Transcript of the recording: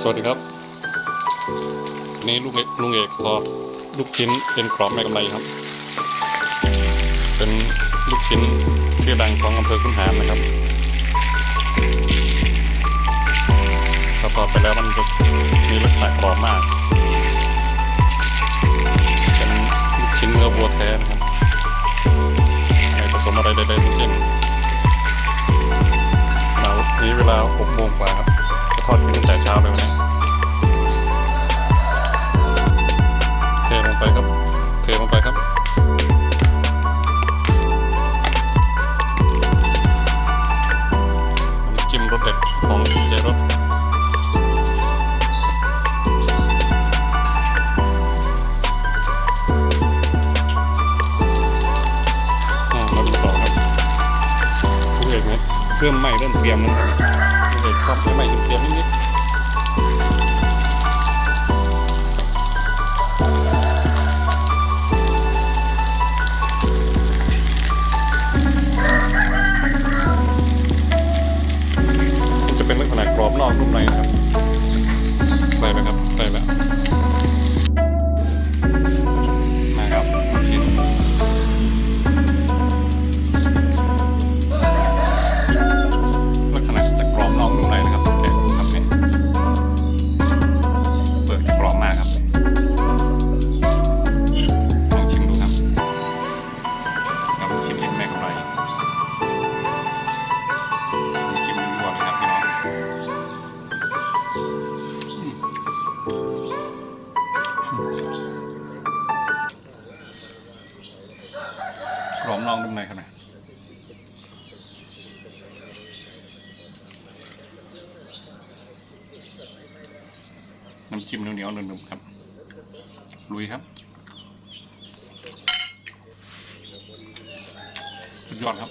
สวัสดีครับ นี่ลุงเอกลุงเอกทอดลูกชิ้นเป็นกรอบแม่กำไรครับ เป็นลูกชิ้นชื่อดังของอำเภอคุนหารนะครับพอทอดไปแล้วมันจะมีลักษณะกรอบมาก เป็นลูกชิ้นเนื้อวัวแท้นะครับไม่ผสมอะไรใดๆทั้งสิ้นเรานี้เวลา6โมงกว่าครับ ทอดกินตั้งแต่เช้าเลยวันนี้เทลงไปครับ เทลงไปครับจิ้มรสเด็ดของเจรสอ่ามาดูต่อครับผู้เอกเนี่ยเริ่มไหม้เริ่มเตรียมแล้ว ผู้เอกชอบให้ไหม้เตรียมนิดๆมันจะเป็นลักษณะกรอบนอกนุ่มในนะครับ กรอบลอกนุ่มในครับนายน้ำจิ้มเหนียวๆหนุ่มๆครับ ลุยครับ สุดยอดครับ